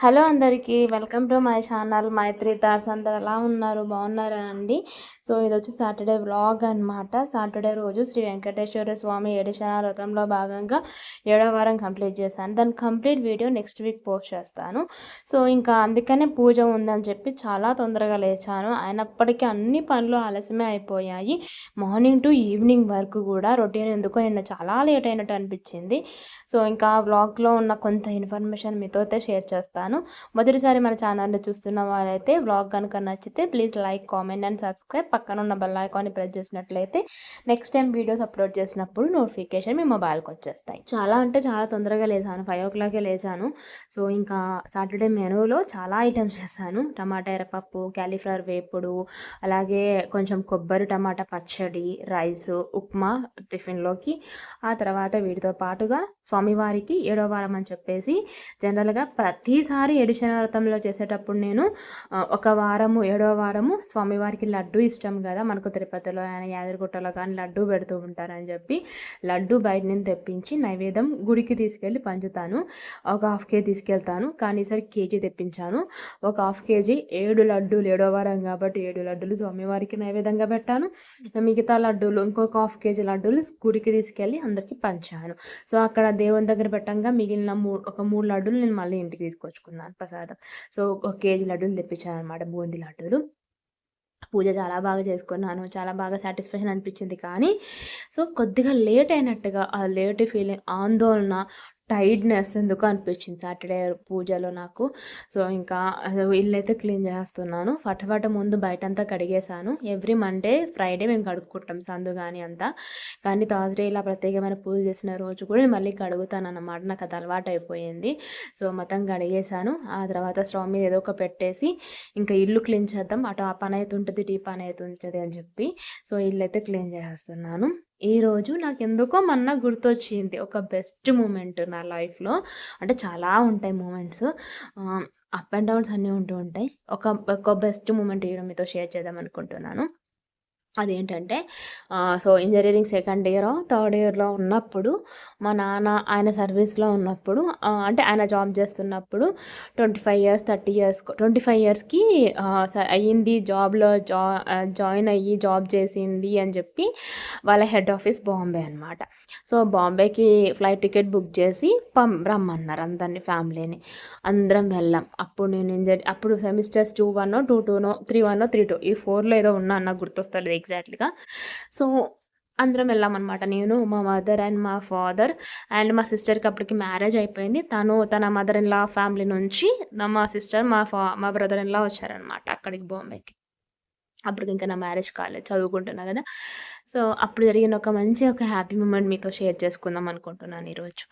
Hello అందరికీ welcome to my channel Maitri తార్స్ అందరు ఎలా ఉన్నారు? బాగున్నారా అండి? సో ఇది వచ్చి సాటర్డే వ్లాగ్ అనమాట సాటర్డే రోజు శ్రీ వెంకటేశ్వర స్వామి ఏడిశన వ్రతంలో భాగంగా ఏడో వారం కంప్లీట్ చేశాను. దాని complete video next week post చేస్తాను. సో ఇంకా అందుకనే పూజ ఉందని చెప్పి చాలా తొందరగా లేచాను. అయినప్పటికీ అన్ని పనులు ఆలస్యమే అయిపోయాయి. మార్నింగ్ టు ఈవినింగ్ వరకు కూడా రొటీన్ ఎందుకో నిన్న చాలా లేట్ అయినట్టు అనిపించింది. సో ఇంకా వ్లాగ్లో ఉన్న కొంత ఇన్ఫర్మేషన్ మీతో షేర్ చేస్తాను. చేస్తాను. మొదటిసారి మన ఛానల్ని చూస్తున్న వాళ్ళైతే బ్లాగ్ కనుక నచ్చితే please like comment and subscribe పక్కన ఉన్న బెల్ ఐకాన్ని ప్రెస్ చేసినట్లయితే నెక్స్ట్ టైం వీడియోస్ అప్లోడ్ చేసినప్పుడు నోటిఫికేషన్ మీ మొబైల్కి వచ్చేస్తాయి. చాలా అంటే చాలా తొందరగా లేచాను. ఫైవ్ ఓ క్లాకే లేచాను. సో ఇంకా సాటర్డే మెనూలో చాలా ఐటమ్స్ చేశాను. టమాటా ఎర్రపప్పు క్యాలీఫ్లవర్ వేపుడు అలాగే కొంచెం కొబ్బరి టమాటా పచ్చడి రైస్ ఉప్మా టిఫిన్లోకి. ఆ తర్వాత వీటితో పాటుగా స్వామివారికి ఏడో వారం అని చెప్పేసి జనరల్గా ప్రతిసారి ప్రతిసారి ఎడిషన్ వ్రతంలో చేసేటప్పుడు నేను ఒక వారము ఏడవ వారము స్వామివారికి లడ్డు ఇష్టం కదా మనకు తిరుపతిలో కానీ యాదగిరిగుట్టలో కానీ లడ్డు పెడుతూ ఉంటారని చెప్పి లడ్డు బయట నుంచి తెప్పించి నైవేద్యం గుడికి తీసుకెళ్ళి పంచుతాను. ఒక హాఫ్ కేజీ తీసుకెళ్తాను. కానీ ఈసారి కేజీ తెప్పించాను. ఒక హాఫ్ కేజీ ఏడు లడ్డూలు ఏడో వారం కాబట్టి ఏడు లడ్డూలు స్వామివారికి నైవేద్యంగా పెట్టాను. మిగతా లడ్డూలు ఇంకొక హాఫ్ కేజీ లడ్డూలు గుడికి తీసుకెళ్ళి అందరికీ పంచాను. సో అక్కడ దేవుని దగ్గర పెట్టంగా మిగిలిన మూ ఒక మూడు లడ్డూలు నేను మళ్ళీ ఇంటికి తీసుకొచ్చుకున్నాను. తెచ్చుకున్నాను ప్రసాదం. సో ఒక కేజీ లడ్డూలు తెప్పించాను అనమాట బూందీ లడ్డూలు. పూజ చాలా బాగా చేసుకున్నాను. చాలా బాగా సాటిస్ఫాక్షన్ అనిపించింది కానీ సో కొద్దిగా లేట్ అయినట్టుగా ఆ లేట్ ఫీలింగ్ ఆందోళన టైడ్నెస్ ఎందుకు అనిపించింది సాటర్డే పూజలో నాకు? సో ఇంకా ఇల్లు అయితే క్లీన్ చేస్తున్నాను. ఫటఫట ముందు బయట అంతా కడిగేశాను. ఎవ్రీ మండే ఫ్రైడే మేము కడుక్కుంటాం సందు కానీ అంతా. కానీ థర్స్డే ఇలా ప్రత్యేకమైన పూజ చేసిన రోజు కూడా నేను మళ్ళీ కడుగుతాను అన్నమాట నాకు అది అలవాటు అయిపోయింది సో మొత్తం కడిగేశాను. ఆ తర్వాత స్టవ్ మీద ఏదో ఒక పెట్టేసి ఇంకా ఇల్లు క్లీన్ చేద్దాం. అటు ఆ పని అయితే ఉంటుంది టీ పని అయితే ఉంటుంది అని చెప్పి. సో ఇల్లు అయితే క్లీన్ చేసేస్తున్నాను. ఈరోజు నాకు ఎందుకో మొన్న గుర్తొచ్చింది. ఒక బెస్ట్ మూమెంట్ నా లైఫ్లో. అంటే చాలా ఉంటాయి మూమెంట్స్. అప్ అండ్ డౌన్స్ అన్నీ ఉంటూ ఉంటాయి. ఒక ఒక బెస్ట్ మూమెంట్ ఈరోజు మీతో షేర్ చేద్దాం అనుకుంటున్నాను. అదేంటంటే so engineering second year third ఇయర్లో ఉన్నప్పుడు మా నాన్న ఆయన సర్వీస్లో ఉన్నప్పుడు అంటే ఆయన జాబ్ చేస్తున్నప్పుడు twenty five years thirty years twenty five ఇయర్స్కి అయ్యింది జాబ్లో జా జాయిన్ అయ్యి జాబ్ చేసింది అని చెప్పి వాళ్ళ హెడ్ ఆఫీస్ బాంబే అనమాట సో బాంబేకి ఫ్లైట్ టికెట్ బుక్ చేసి పం రమ్మన్నారు అందరినీ ఫ్యామిలీని. అందరం వెళ్ళాం. అప్పుడు నేను ఇంజనీర్ అప్పుడు సెమిస్టర్స్ టూ వన్ టూ టూనో త్రీ వన్ త్రీ టూ ఈ ఫోర్లో ఏదో ఉన్నా నాకు గుర్తొస్తలేదు ఎగ్జాక్ట్లీగా సో అందరం వెళ్ళామన్నమాట. నేను మా మదర్ అండ్ మా ఫాదర్ అండ్ మా సిస్టర్కి అప్పటికి మ్యారేజ్ అయిపోయింది. తను తన మదర్ ఇన్ లా ఫ్యామిలీ నుంచి మా సిస్టర్ మా ఫా మా బ్రదర్ ఇన్ లా వచ్చారనమాట అక్కడికి బాంబేకి. అప్పటికి ఇంకా నా మ్యారేజ్ కాలేదు. చదువుకుంటున్నా కదా. సో అప్పుడు జరిగిన ఒక మంచి ఒక హ్యాపీ మూమెంట్ మీతో షేర్ చేసుకుందాం అనుకుంటున్నాను ఈరోజు.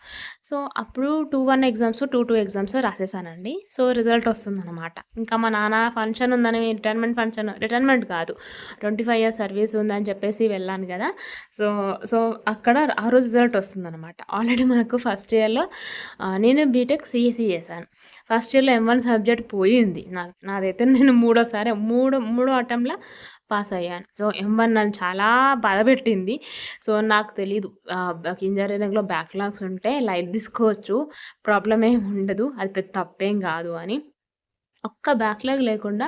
సో అప్పుడు two one exams two two exams రాసేసానండి. So result వస్తుందన్నమాట. ఇంకా మా నాన్న ఫంక్షన్ ఉందని రిటైర్మెంట్ ఫంక్షన్ రిటైర్మెంట్ కాదు. ట్వంటీ ఫైవ్ ఇయర్స్ సర్వీస్ ఉందని చెప్పేసి వెళ్ళాను కదా. సో సో అక్కడ ఆ రోజు రిజల్ట్ వస్తుందన్నమాట. ఆల్రెడీ మనకు ఫస్ట్ ఇయర్లో నేను బీటెక్ సిఎస్సి చేశాను. ఫస్ట్ ఇయర్లో ఎం వన్ సబ్జెక్ట్ పోయింది. నాకు నాదైతే నేను మూడోసారి మూడో మూడో అటెంప్ట్లో పాస్ అయ్యాను. సో ఎం వన్ నన్ను చాలా బాధపెట్టింది సో నాకు తెలీదు. ఇంజనీరింగ్లో బ్యాక్లాగ్స్ ఉంటే లైట్ తీసుకోవచ్చు. ప్రాబ్లం ఏమి ఉండదు. అది పెద్ద తప్పేం కాదు అని. ఒక్క బ్యాక్లాగ్ లేకుండా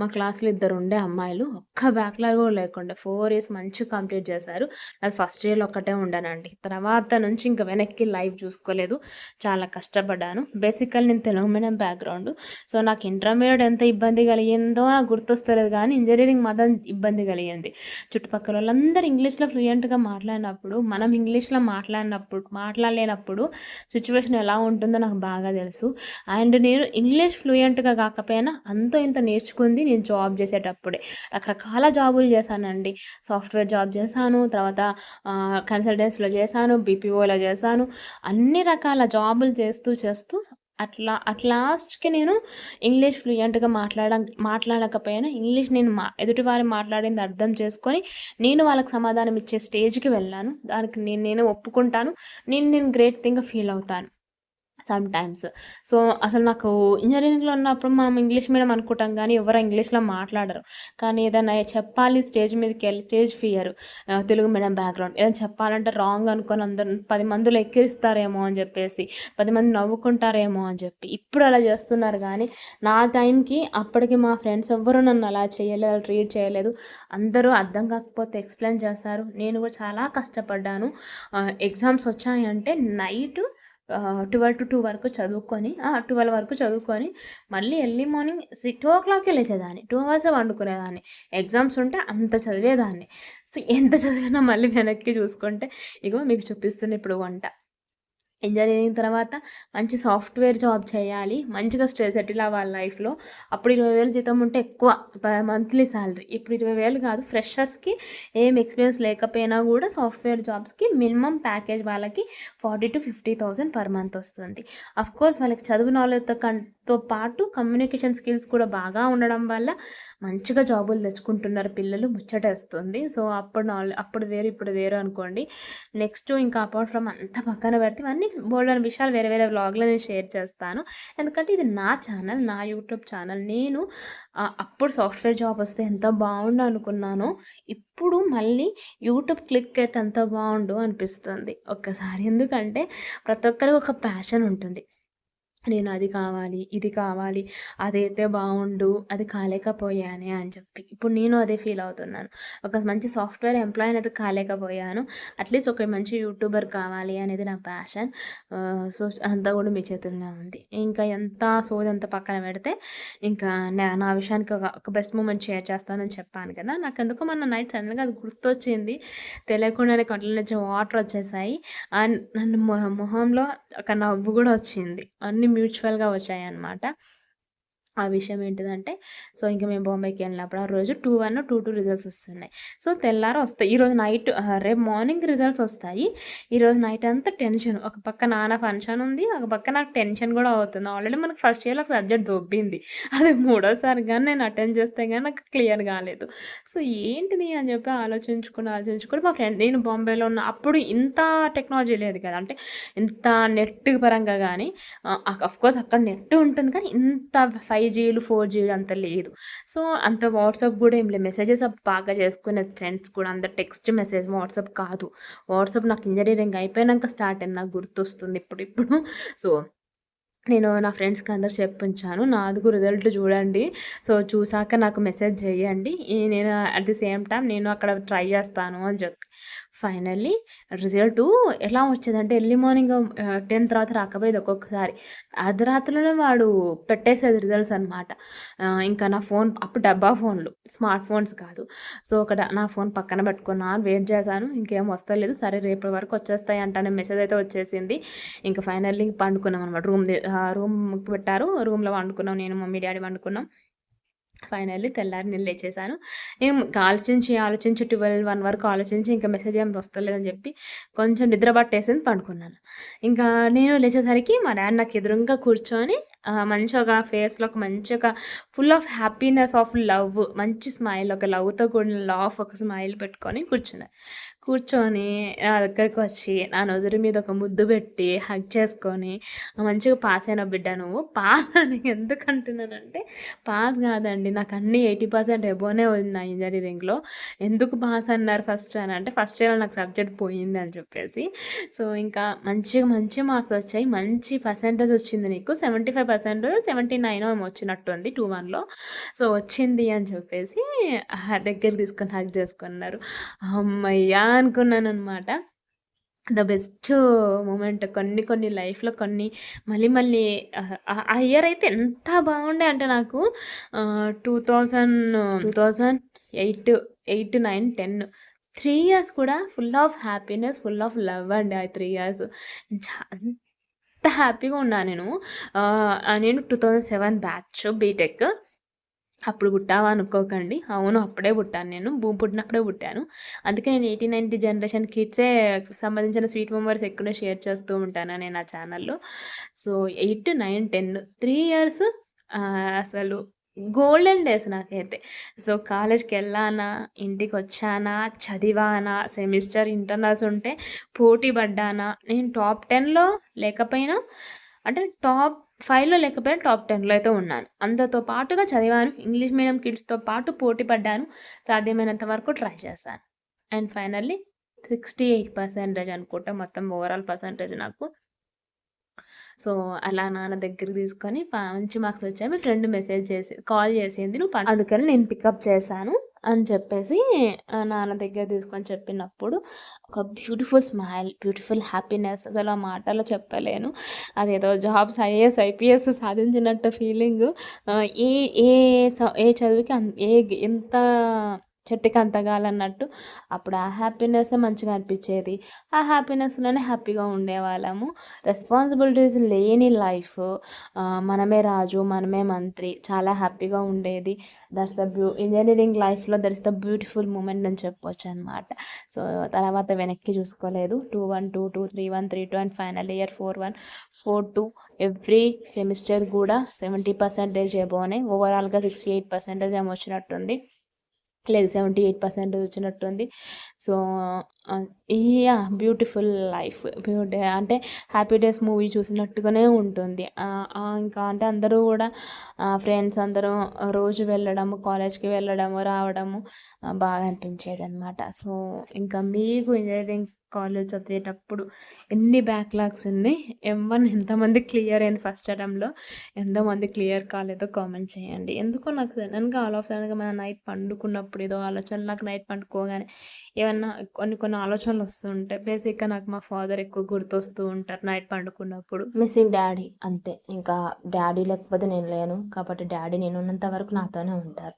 మా క్లాస్లో ఇద్దరు ఉండే అమ్మాయిలు ఒక్క బ్యాక్లాగ్ కూడా లేకుండా ఫోర్ ఇయర్స్ మంచిగా కంప్లీట్ చేశారు. అది ఫస్ట్ ఇయర్లో ఒక్కటే ఉండానండి. తర్వాత నుంచి ఇంకా వెనక్కి లైఫ్ చూసుకోలేదు. చాలా కష్టపడ్డాను. బేసికల్ నేను తెలుగు మీడియం బ్యాక్గ్రౌండ్. సో నాకు ఇంటర్మీడియట్ ఎంత ఇబ్బంది కలిగిందో నాకు గుర్తొస్తలేదు కానీ ఇంజనీరింగ్ మాత్రం ఇబ్బంది కలిగింది. చుట్టుపక్కల వాళ్ళందరూ ఇంగ్లీష్లో ఫ్లూయెంట్గా మాట్లాడినప్పుడు మనం ఇంగ్లీష్లో మాట్లాడినప్పుడు మాట్లాడలేనప్పుడు సిచ్యువేషన్ ఎలా ఉంటుందో నాకు బాగా తెలుసు. అండ్ నేను ఇంగ్లీష్ ఫ్లూయెంట్గా కాకపోయినా అంతో ఇంత నేర్చుకుంది నేను జాబ్ చేసేటప్పుడే. రకరకాల జాబులు చేశానండి. సాఫ్ట్వేర్ జాబ్ చేశాను తర్వాత కన్సల్టెన్సీలో చేశాను బీపీఓలో చేశాను. అన్ని రకాల జాబులు చేస్తూ చేస్తూ అట్లా అట్ లాస్ట్కి నేను ఇంగ్లీష్ ఫ్లూయెంట్గా మాట్లాడ మాట్లాడకపోయినా ఇంగ్లీష్ నేను మా ఎదుటివారి మాట్లాడింది అర్థం చేసుకొని నేను వాళ్ళకి సమాధానం ఇచ్చే స్టేజ్కి వెళ్ళాను. దానికి నేను నేను ఒప్పుకుంటాను. నేను నేను గ్రేట్ థింగ్ ఫీల్ అవుతాను. సమ్ టైమ్స్ సో అసలు నాకు ఇంజనీరింగ్లో ఉన్నప్పుడు మనం ఇంగ్లీష్ మీడియం అనుకుంటాం కానీ ఎవరు ఇంగ్లీష్లో మాట్లాడరు. కానీ ఏదైనా చెప్పాలి స్టేజ్ మీదకి వెళ్ళి stage fear Telugu medium background ఏదైనా చెప్పాలంటే రాంగ్ అనుకొని అందరు పది మందిలో ఎక్కిరిస్తారేమో అని చెప్పేసి పది మంది నవ్వుకుంటారేమో అని చెప్పి ఇప్పుడు అలా చేస్తున్నారు. కానీ నా టైంకి అప్పటికి మా ఫ్రెండ్స్ ఎవ్వరూ నన్ను అలా చేయలేదు ట్రీట్ చేయలేదు. అందరూ అర్థం కాకపోతే ఎక్స్ప్లెయిన్ చేస్తారు. నేను కూడా చాలా కష్టపడ్డాను. ఎగ్జామ్స్ వచ్చాయంటే నైట్ ట్వెల్వ్ టు టూ వరకు చదువుకొని ట్వెల్వ్ వరకు చదువుకొని మళ్ళీ ఎర్లీ మార్నింగ్ సిక్స్ టూ ఓ క్లాక్కి వెళ్ళేసేదాన్ని టూ అవర్స్ వండుకునేదాన్ని. ఎగ్జామ్స్ ఉంటే అంత చదివేదాన్ని. సో ఎంత చదివినా మళ్ళీ వెనక్కి చూసుకుంటే ఇగో మీకు చూపిస్తుంది ఇప్పుడు వంట. ఇంజనీరింగ్ తర్వాత మంచి సాఫ్ట్వేర్ జాబ్ చేయాలి మంచిగా స్టే సెటిల్ అవ్వాలి లైఫ్లో. అప్పుడు ఇరవై వేలు జీతం ఉంటే ఎక్కువ మంత్లీ శాలరీ ఇప్పుడు ఇరవై వేలు కాదు ఫ్రెషర్స్కి ఏం ఎక్స్పీరియన్స్ లేకపోయినా కూడా సాఫ్ట్వేర్ జాబ్స్కి మినిమం ప్యాకేజ్ వాళ్ళకి forty to fifty thousand per month వస్తుంది. అఫ్ కోర్స్ వాళ్ళకి చదువు నాలెడ్జ్తో తో పాటు కమ్యూనికేషన్ స్కిల్స్ కూడా బాగా ఉండడం వల్ల మంచిగా జాబులు తెచ్చుకుంటున్నారు పిల్లలు ముచ్చటేస్తుంది సో అప్పుడు అప్పుడు వేరు ఇప్పుడు వేరు అనుకోండి. నెక్స్ట్ ఇంకా అపార్ట్ ఫ్రమ్ అంతా పక్కన పెడితే అన్ని బోల్డ్ అనే విషయాలు వేరే వేరే వ్లాగ్లో నేను షేర్ చేస్తాను. ఎందుకంటే ఇది నా ఛానల్ నా యూట్యూబ్ ఛానల్ నేను అప్పుడు సాఫ్ట్వేర్ జాబ్ వస్తే ఎంత బాగుండు అనుకున్నాను ఇప్పుడు మళ్ళీ యూట్యూబ్ క్లిక్ అయితే ఎంత బాగుండు అనిపిస్తుంది. ఒక్కసారి ఎందుకంటే ప్రతి ఒక్కరికి ఒక ప్యాషన్ ఉంటుంది. నేను అది కావాలి ఇది కావాలి అదైతే బాగుండు అది కాలేకపోయానే అని చెప్పి. ఇప్పుడు నేను అదే ఫీల్ అవుతున్నాను. ఒక మంచి సాఫ్ట్వేర్ ఎంప్లాయీ అనేది కాలేకపోయాను. అట్లీస్ట్ ఒక మంచి యూట్యూబర్ కావాలి అనేది నా ప్యాషన్. సో అంతా కూడా మీ చేతుల్లో ఉంది. ఇంకా ఎంత సోది అంత పక్కన పెడితే ఇంకా నా విషయానికి ఒక బెస్ట్ మూమెంట్ షేర్ చేస్తానని చెప్పాను కదా! నాకు ఎందుకో మన నైట్ సడన్గా అది గుర్తొచ్చింది. తెలియకుండానే కంట్లో నుంచి వాటర్ వచ్చేసాయి. అండ్ నన్ను మొహంలో ఒక నవ్వు కూడా వచ్చింది. అన్ని మ్యూచువల్గా వచ్చాయన్నమాట. ఆ విషయం ఏంటిదంటే సో ఇంకా మేము బాంబేకి వెళ్ళినప్పుడు ఆ రోజు two one two two results వస్తున్నాయి. సో తెల్లారు వస్తాయి. ఈరోజు నైట్ రేపు మార్నింగ్ రిజల్ట్స్ వస్తాయి. ఈరోజు నైట్ అంతా టెన్షన్ ఒక పక్క నాన్న ఫంక్షన్ ఉంది ఒక పక్క నాకు టెన్షన్ కూడా అవుతుంది. ఆల్రెడీ మనకు ఫస్ట్ ఇయర్లో సబ్జెక్ట్ దొబ్బింది. అది మూడోసారి కానీ నేను అటెండ్ చేస్తే కానీ నాకు క్లియర్ కాలేదు. సో ఏంటిది అని చెప్పి ఆలోచించుకుని ఆలోచించుకుని మా ఫ్రెండ్ నేను బాంబేలో ఉన్న అప్పుడు ఇంత టెక్నాలజీ లేదు కదా. అంటే ఇంత నెట్ పరంగా కానీ అఫ్కోర్స్ అక్కడ నెట్ ఉంటుంది కానీ ఇంత ఫైవ్ ఫైవ్ జీలు ఫోర్ జీలు అంత లేదు. సో అంత వాట్సాప్ కూడా ఏం లేదు. మెసేజెస్ బాగా చేసుకునే ఫ్రెండ్స్ కూడా అంత టెక్స్ట్ మెసేజ్ వాట్సాప్ కాదు. వాట్సాప్ నాకు ఇంజనీరింగ్ అయిపోయాక స్టార్ట్ అయింది. నాకు గుర్తొస్తుంది ఇప్పుడు ఇప్పుడు. సో నేను నా ఫ్రెండ్స్కి అందరు చెప్పించాను. నాదుగు రిజల్ట్ చూడండి. సో చూసాక నాకు మెసేజ్ చేయండి. నేను అట్ ది సేమ్ టైం నేను అక్కడ ట్రై చేస్తాను అని చెప్పి. ఫైనల్లీ రిజల్ట్ ఎలా వచ్చేదంటే ఎర్లీ మార్నింగ్ టెన్ తర్వాత రాకపోయేది ఒక్కొక్కసారి. అర్ధరాత్రిలోనే వాడు పెట్టేసేది రిజల్ట్స్ అనమాట ఇంకా నా ఫోన్ అప్పుడు డబ్బా ఫోన్లు స్మార్ట్ ఫోన్స్ కాదు. సో ఒక నా ఫోన్ పక్కన పెట్టుకున్నాను వెయిట్ చేశాను ఇంకేం వస్తలేదు. సరే రేపటి వరకు వచ్చేస్తాయి అంటానే మెసేజ్ అయితే వచ్చేసింది. ఇంకా ఫైనల్లీ పండుకున్నాం అనమాట రూమ్ రూమ్ పెట్టారు. రూమ్లో వండుకున్నాం. నేను మమ్మీ డాడీ వండుకున్నాం. ఫైనల్లీ తెల్లారి నేను లేచేసాను నేను ఆలోచించి ఆలోచించి ట్వెల్వ్ వన్ వరకు ఆలోచించి ఇంకా మెసేజ్ ఏం వస్తలేదని చెప్పి కొంచెం నిద్ర పట్టేసింది పండుకున్నాను. ఇంకా నేను లేచేసరికి మా డాడ్ నాకు ఎదురుగా కూర్చొని మంచి ఒక ఫేస్లో ఒక మంచి ఒక full of happiness of love మంచి స్మైల్ ఒక లవ్తో కూడిన లవ్ ఒక స్మైల్ పెట్టుకొని కూర్చున్నాను కూర్చొని నా దగ్గరికి వచ్చి నా నుదురు మీద ఒక ముద్దు పెట్టి హగ్ చేసుకొని మంచిగా పాస్ అయిన బిడ్డ నువ్వు? పాస్ అని ఎందుకు అంటున్నానంటే పాస్ కాదండి. నాకు అన్ని ఎయిటీ పర్సెంట్ ఎబోనే ఉంది ఇంజనీరింగ్లో ఎందుకు పాస్ అన్నారు ఫస్ట్ అని? అంటే ఫస్ట్ ఇయర్ నాకు సబ్జెక్ట్ పోయింది అని చెప్పేసి. సో ఇంకా మంచిగా మంచి మార్క్స్ వచ్చాయి. మంచి పర్సెంటేజ్ వచ్చింది నీకు. Seventy five percent seventy nine ఏమో వచ్చినట్టుంది టూ వన్లో సో వచ్చింది అని చెప్పేసి దగ్గర తీసుకొని హక్ చేసుకున్నారు. అమ్మయ్యా! అనుకున్నాను అనమాట ద బెస్ట్ మూమెంట్ కొన్ని కొన్ని లైఫ్లో కొన్ని మళ్ళీ మళ్ళీ ఆ ఇయర్ అయితే ఎంత బాగుండే అంటే నాకు two thousand two thousand eight eight nine ten three years కూడా full of happiness full of love అండి ఆ త్రీ ఇయర్స్. అంత హ్యాపీగా ఉన్నా నేను. నేను two thousand seven batch B Tech. అప్పుడు పుట్టావా అనుకోకండి. అవును అప్పుడే పుట్టాను నేను. భూమి పుట్టినప్పుడే పుట్టాను. అందుకే నేను ఎయిటీ నైన్టీ జనరేషన్ కిడ్సే సంబంధించిన స్వీట్ మెమరీస్ ఎక్కువ షేర్ చేస్తూ ఉంటాను నేను ఆ ఛానల్లో. So eight nine ten three years అసలు గోల్డెన్ డేస్ నాకైతే. సో కాలేజ్కి వెళ్ళానా ఇంటికి వచ్చానా చదివానా సెమిస్టర్ ఇంటర్నల్స్ ఉంటే పోటీ పడ్డానా నేను టాప్ టెన్లో లేకపోయినా అంటే టాప్ ఫైవ్లో లేకపోయినా టాప్ టెన్లో అయితే ఉన్నాను. అందరితో పాటుగా చదివాను. ఇంగ్లీష్ మీడియం కిడ్స్తో పాటు పోటీ పడ్డాను. సాధ్యమైనంత వరకు ట్రై చేశాను. And finally sixty eight percentage అనుకుంటా. మొత్తం ఓవరాల్ పర్సంటేజ్ నాకు. సో అలా నాన్న దగ్గరికి తీసుకొని మంచి మార్క్స్ వచ్చాయి. మీ ఫ్రెండ్ మెసేజ్ చేసి కాల్ చేసింది నువ్వు అందుకని నేను పికప్ చేశాను. అని చెప్పేసి నాన్న దగ్గర తీసుకొని చెప్పినప్పుడు ఒక బ్యూటిఫుల్ స్మైల్ బ్యూటిఫుల్ హ్యాపీనెస్ అసలు ఆ మాటలో చెప్పలేను. అదేదో జాబ్స్ ఐఏఎస్ ఐపీఎస్ సాధించినట్టు ఫీలింగ్ ఏ ఏ ఏ చదువుకి ఏ ఎంత చెట్టుకి అంతగాలన్నట్టు అప్పుడు ఆ హ్యాపీనెస్ మంచిగా అనిపించేది. ఆ హ్యాపీనెస్లోనే హ్యాపీగా ఉండేవాళ్ళము. రెస్పాన్సిబిలిటీస్ లేని లైఫ్. మనమే రాజు మనమే మంత్రి చాలా హ్యాపీగా ఉండేది. దట్స్ ద బ్యూ ఇంజనీరింగ్ లైఫ్లో దర్స్ ద బ్యూటిఫుల్ మూమెంట్ అని చెప్పొచ్చు అనమాట సో తర్వాత వెనక్కి చూసుకోలేదు. Two one two two three one three two and final year four one four two every semester కూడా సెవెంటీ పర్సెంటేజ్ ఏబోనే ఓవరాల్గా సిక్స్టీ ఎయిట్ పర్సెంటేజ్ ఏమో వచ్చినట్టుంది. లేదు సెవెంటీ ఎయిట్ పర్సెంట్ వచ్చినట్టుంది. So yeah beautiful life beauty అంటే హ్యాపీ డేస్ మూవీ చూసినట్టుగానే ఉంటుంది. ఇంకా అంటే అందరూ కూడా ఫ్రెండ్స్ అందరూ రోజు వెళ్ళడము కాలేజ్కి వెళ్ళడము రావడము బాగా అనిపించేది అనమాట సో ఇంకా మీకు ఇంజనీరింగ్ కాలేజ్ చదివేటప్పుడు ఎన్ని బ్యాక్లాగ్స్ ఉన్నాయి ఎం వన్ ఎంతమంది క్లియర్ అయింది ఫస్ట్ అటెంప్ట్లో? ఎంతమంది క్లియర్ కాలేదో కామెంట్ చేయండి. ఎందుకో నాకు సడన్గా ఆల్ ఆఫ్ సడన్గా మన నైట్ పండుకున్నప్పుడు ఏదో ఆలోచన నాకు నైట్ పండుకోగానే ఏమన్నా కొన్ని కొన్ని ఆలోచనలు వస్తుంటాయి బేసిక్గా నాకు మా ఫాదర్ ఎక్కువ గుర్తొస్తూ ఉంటారు నైట్ పండుకున్నప్పుడు. మిస్సింగ్ డాడీ అంతే. ఇంకా డాడీ లేకపోతే నేను లేను. కాబట్టి డాడీ నేను ఉన్నంత వరకు నాతోనే ఉంటారు.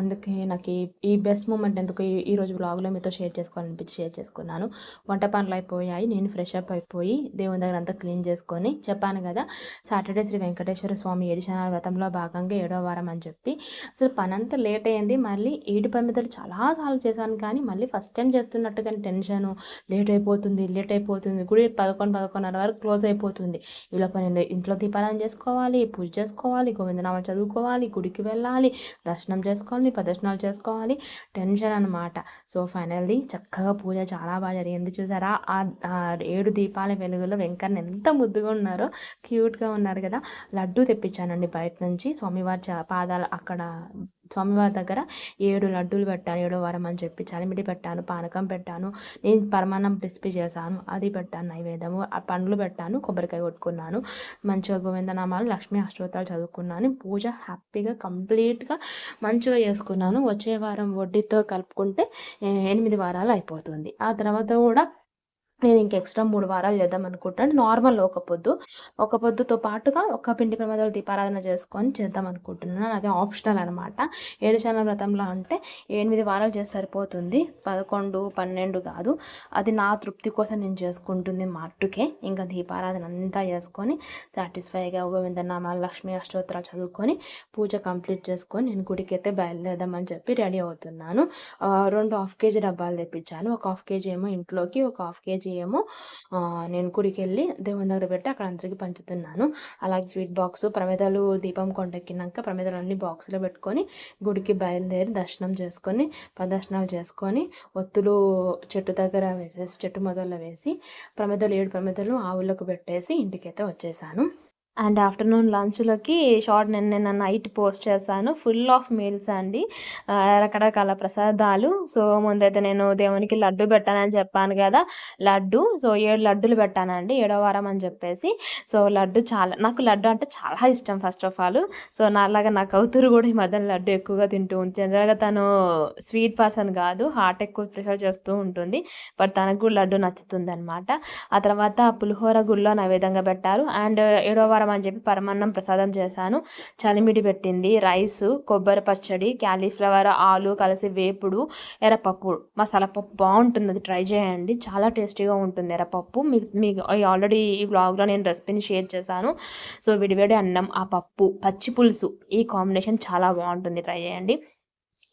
అందుకే నాకు ఈ ఈ బెస్ట్ మూమెంట్ ఎందుకు ఈరోజు బ్లాగ్లో మీతో షేర్ చేసుకోవాలనిపించి షేర్ చేసుకున్నాను. వంట పనులు అయిపోయాయి నేను ఫ్రెష్ అప్ అయిపోయి దేవుని దగ్గర అంతా క్లీన్ చేసుకొని చెప్పాను కదా సాటర్డే శ్రీ వెంకటేశ్వర స్వామి ఏడిశనాల వ్రతంలో భాగంగా ఏడో వారం అని చెప్పి. అసలు పని అంతా లేట్ అయింది మళ్ళీ ఏడు పనిమిదలు చాలాసార్లు చేశాను కానీ మళ్ళీ ఫస్ట్ టైం చేస్తున్నట్టుగా టెన్షను లేట్ అయిపోతుంది లేట్ అయిపోతుంది గుడి పదకొండు పదకొండున్నర వరకు క్లోజ్ అయిపోతుంది. ఇలా పని ఇంట్లో దీపారాధన చేసుకోవాలి పూజ చేసుకోవాలి గోవిందనామాలు చదువుకోవాలి గుడికి వెళ్ళాలి దర్శనం చేసుకోవాలి ప్రదర్శనలు చేసుకోవాలి. టెన్షన్ అనమాట సో ఫైనల్లీ చక్కగా పూజ చాలా బాగా జరిగింది. చూసారా? ఆ ఏడు దీపాల వెలుగులో వెంకన్న ఎంత ముద్దుగా ఉన్నారో క్యూట్గా ఉన్నారు కదా. లడ్డు తెప్పించానండి బయట నుంచి. స్వామివారి పాదాలు అక్కడ స్వామివారి దగ్గర ఏడు లడ్డూలు పెట్టాను ఏడో వారం అని చెప్పి చలిమిడి పెట్టాను పానకం పెట్టాను నేను పరమాన్నం రెసిపీ చేశాను అది పెట్టాను నైవేద్యము ఆ పండ్లు పెట్టాను కొబ్బరికాయ కొట్టుకున్నాను మంచిగా గోవిందనామాలు లక్ష్మీ అష్టోత్రాలు చదువుకున్నాను పూజ హ్యాపీగా కంప్లీట్గా మంచిగా చేసుకున్నాను. వచ్చే వారం వడ్డీతో కలుపుకుంటే ఎనిమిది వారాలు అయిపోతుంది. ఆ తర్వాత కూడా నేను ఇంక ఎక్స్ట్రా మూడు వారాలు చేద్దాం అనుకుంటాను నార్మల్ ఒక పొద్దు. ఒక పొద్దుతో పాటుగా ఒక పిండి ప్రమాదాలు దీపారాధన చేసుకొని చేద్దాం అనుకుంటున్నాను. అది ఆప్షనల్ అనమాట ఏడు శాల వ్రతంలో అంటే ఎనిమిది వారాలు చేసి సరిపోతుంది. పదకొండు పన్నెండు కాదు. అది నా తృప్తి కోసం నేను చేసుకుంటుంది మట్టుకే. ఇంకా దీపారాధన అంతా చేసుకొని సాటిస్ఫైగా గోవిందనామాలు లక్ష్మీ అష్టోత్తరాలు చదువుకొని పూజ కంప్లీట్ చేసుకొని నేను గుడికి అయితే బయలుదేరదామని చెప్పి రెడీ అవుతున్నాను. రెండు హాఫ్ కేజీ డబ్బాలు తెప్పించాను. ఒక హాఫ్ కేజీ ఏమో ఇంట్లోకి ఒక హాఫ్ కేజీ ఏమో నేను గుడికి వెళ్ళి దేవుని దగ్గర పెట్టి అక్కడ అందరికి పంచుతున్నాను. అలాగే స్వీట్ బాక్స్ ప్రమేదాలు దీపం కొండెక్కినాక ప్రమిదలు అన్ని బాక్స్లో పెట్టుకొని గుడికి బయలుదేరి దర్శనం చేసుకొని ప్రదర్శనాలు చేసుకొని ఒత్తులు చెట్టు దగ్గర వేసేసి చెట్టు మొదల్లో వేసి ప్రమేదలు ఏడు ప్రమేదలు ఆవులకు పెట్టేసి ఇంటికైతే వచ్చేసాను. అండ్ ఆఫ్టర్నూన్ లంచ్లోకి షార్ట్ నేను నిన్న నైట్ పోస్ట్ చేశాను. ఫుల్ ఆఫ్ మీల్స్ అండి. రకరకాల ప్రసాదాలు. సో ముందైతే నేను దేవునికి లడ్డు పెట్టానని చెప్పాను కదా. లడ్డు. సో ఏడు లడ్డులు పెట్టానండి. ఏడో వారం అని చెప్పేసి. సో లడ్డు చాలా నాకు లడ్డు అంటే చాలా ఇష్టం ఫస్ట్ ఆఫ్ ఆల్. సో నాలాగా నా కౌతురు కూడా ఈ మధ్యన లడ్డు ఎక్కువగా తింటూ ఉంది జనరల్గా తను స్వీట్ పర్సన్ కాదు. హార్ట్ ఎక్కువ ప్రిఫర్ చేస్తూ ఉంటుంది. బట్ తనకు కూడా లడ్డు నచ్చుతుంది అనమాట ఆ తర్వాత పులిహోర గుళ్ళో నా విధంగా పెట్టారు. అండ్ ఏడో వారం అని చెప్పి పరమాన్నం ప్రసాదం చేశాను. చలిమిడి పెట్టింది. రైస్ కొబ్బరి పచ్చడి క్యాలీఫ్లవర్ ఆలు కలిసి వేపుడు ఎర్రపప్పు. మసాలా పప్పు బాగుంటుంది. అది ట్రై చేయండి. చాలా టేస్టీగా ఉంటుంది ఎర్రపప్పు. మీకు మీకు ఆల్రెడీ ఈ బ్లాగ్లో నేను రెసిపీని షేర్ చేశాను. సో విడివేడి అన్నం ఆ పప్పు పచ్చి పులుసు ఈ కాంబినేషన్ చాలా బాగుంటుంది. ట్రై చేయండి.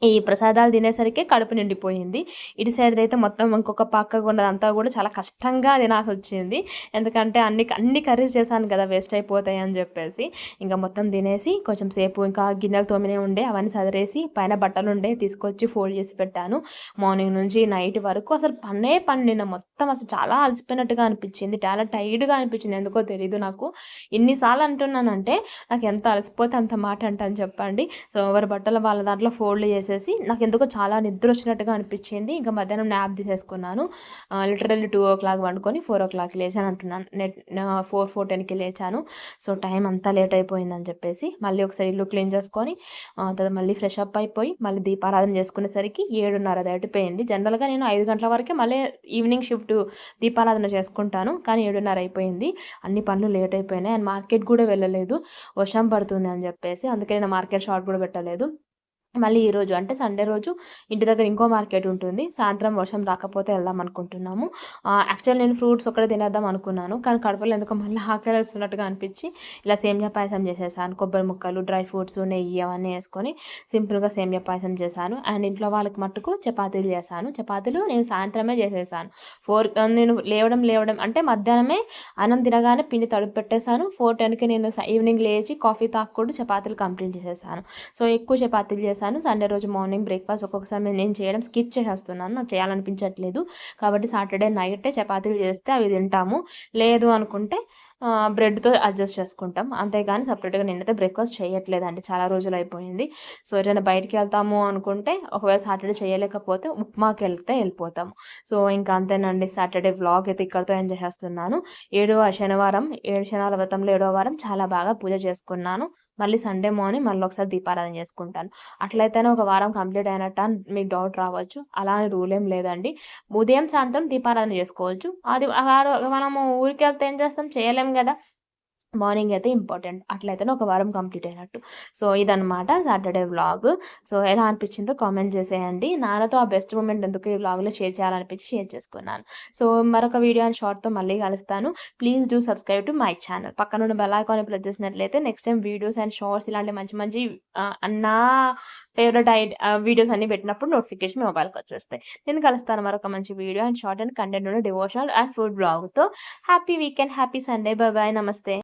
ఈ ప్రసాదాలు తినేసరికి కడుపు నిండిపోయింది. ఇటు సైడ్ అయితే మొత్తం ఇంకొక పక్క ఉన్నదంతా కూడా చాలా కష్టంగా తినాల్సి వచ్చింది. ఎందుకంటే అన్ని అన్ని కర్రీస్ చేశాను కదా వేస్ట్ అయిపోతాయి అని చెప్పేసి. ఇంకా మొత్తం తినేసి కొంచెం సేపు ఇంకా గిన్నెలు తోమినే ఉండే అవన్నీ సదిరేసి పైన బట్టలు ఉండే తీసుకొచ్చి ఫోల్డ్ చేసి పెట్టాను. మార్నింగ్ నుంచి నైట్ వరకు అసలు పన్నే పని నిన్న మొత్తం అసలు చాలా అలసిపోయినట్టుగా అనిపించింది. చాలా టైర్డ్గా అనిపించింది. ఎందుకో తెలియదు నాకు. ఇన్నిసార్లు అంటున్నానంటే నాకు ఎంత అలసిపోతే అంత మాట అంటాను చెప్పండి. సో ఎవరి బట్టలు వాళ్ళ దాంట్లో ఫోల్డ్ చేసి చేసేసి నాకు ఎందుకో చాలా నిద్ర వచ్చినట్టుగా అనిపించింది. ఇంకా మధ్యాహ్నం న్యాప్ తీసేసుకున్నాను. లిటరల్లీ టూ ఓ క్లాక్ వండుకొని ఫోర్ ఓ క్లాక్ లేచాను అంటున్నాను నెట్ ఫోర్ ఫోర్ టెన్కి లేచాను. సో టైం అంతా లేట్ అయిపోయిందని చెప్పేసి మళ్ళీ ఒకసారి ఇల్లు క్లీన్ చేసుకొని తర్వాత మళ్ళీ ఫ్రెష్ అప్ అయిపోయి మళ్ళీ దీపారాధన చేసుకునేసరికి ఏడున్నర దాటిపోయింది జనరల్గా నేను ఐదు గంటల వరకే మళ్ళీ ఈవినింగ్ షిఫ్ట్ దీపారాధన చేసుకుంటాను. కానీ ఏడున్నర అయిపోయింది. అన్ని పనులు లేట్ అయిపోయినాయి. అండ్ మార్కెట్ కూడా వెళ్ళలేదు. వర్షం పడుతుంది అని చెప్పేసి అందుకే నేను మార్కెట్ షార్ట్ కూడా పెట్టలేదు. మళ్ళీ ఈరోజు అంటే సండే రోజు ఇంటి దగ్గర ఇంకో మార్కెట్ ఉంటుంది. సాయంత్రం వర్షం రాకపోతే వెళ్దాం అనుకుంటున్నాము. యాక్చువల్ నేను ఫ్రూట్స్ ఒకటే తినేద్దాం అనుకున్నాను. కానీ కడపలో ఎందుకో మళ్ళీ ఆకలి వేస్తున్నట్టుగా అనిపించి ఇలా సేమియా పాయసం చేసేసాను. కొబ్బరి ముక్కలు డ్రై ఫ్రూట్స్ నెయ్యి అవన్నీ వేసుకొని సింపుల్గా సేమియా పాయసం చేశాను. అండ్ ఇంట్లో వాళ్ళకి మట్టుకు చపాతీలు చేశాను. చపాతీలు నేను సాయంత్రమే చేసేసాను. ఫోర్ నేను లేవడం లేవడం అంటే మధ్యాహ్నమే అన్నం తినగానే పిండి తడుపు పెట్టేశాను. ఫోర్ టెన్కి నేను ఈవినింగ్ లేచి కాఫీ తాక్కూడదు చపాతీలు కంప్లీట్ చేసేసాను. సో ఎక్కువ చపాతీలు చేశాను. చేశాను. సండే రోజు మార్నింగ్ బ్రేక్ఫాస్ట్ ఒక్కొక్కసారి నేను చేయడం స్కిప్ చేసేస్తున్నాను. నాకు చేయాలనిపించట్లేదు. కాబట్టి సాటర్డే నైటే చపాతీలు చేస్తే అవి తింటాము. లేదు అనుకుంటే బ్రెడ్తో అడ్జస్ట్ చేసుకుంటాం. అంతేగాని సపరేట్గా నేనైతే బ్రేక్ఫాస్ట్ చేయట్లేదండి. చాలా రోజులు అయిపోయింది. సో ఏదైనా బయటికి వెళ్తాము అనుకుంటే ఒకవేళ సాటర్డే చేయలేకపోతే ఉప్మాకి వెళ్తే వెళ్ళిపోతాము. సో ఇంకా అంతేనండి. సాటర్డే వ్లాగ్ అయితే ఇక్కడితో ఎంజాయ్ చేస్తున్నాను ఏడవ శనివారం ఏడు శనివారం వ్రతంలో ఏడవ వారం చాలా బాగా పూజ చేసుకున్నాను. మళ్ళీ సండే మార్నింగ్ మళ్ళీ ఒకసారి దీపారాధన చేసుకుంటాను. అట్లయితేనే ఒక వారం కంప్లీట్ అయినట్టు అని మీకు డౌట్ రావచ్చు. అలా అని రూల్ ఏం లేదండి. ఉదయం సాయంత్రం దీపారాధన చేసుకోవచ్చు. అది మనము ఊరికి వెళ్తే ఏం చేస్తాం? చేయలేం కదా. మార్నింగ్ అయితే ఇంపార్టెంట్. అట్లయితేనే ఒక వారం కంప్లీట్ అయినట్టు. సో ఇదనమాట సాటర్డే వ్లాగ్. సో ఎలా అనిపించిందో కామెంట్ చేసేయండి. నాన్నతో ఆ బెస్ట్ మూమెంట్ ఎందుకు ఈ వ్లాగ్లో షేర్ చేయాలనిపించి షేర్ చేసుకున్నాను. సో మరొక వీడియో అండ్ షార్ట్తో మళ్ళీ కలుస్తాను. Please do subscribe to my channel. పక్కన ఉన్న బెల్ ఐకాన్ ప్రెస్ చేసినట్లయితే next time videos and shorts ఇలాంటి మంచి మంచి నా ఫేవరెట్ ఐ వీడియోస్ అన్ని పెట్టినప్పుడు నోటిఫికేషన్ మొబైల్కి వచ్చేస్తాయి. నేను కలుస్తాను మరొక మంచి video and short and content ఉన్న devotional and food బ్లాగ్తో. Happy weekend happy Sunday bye bye నమస్తే.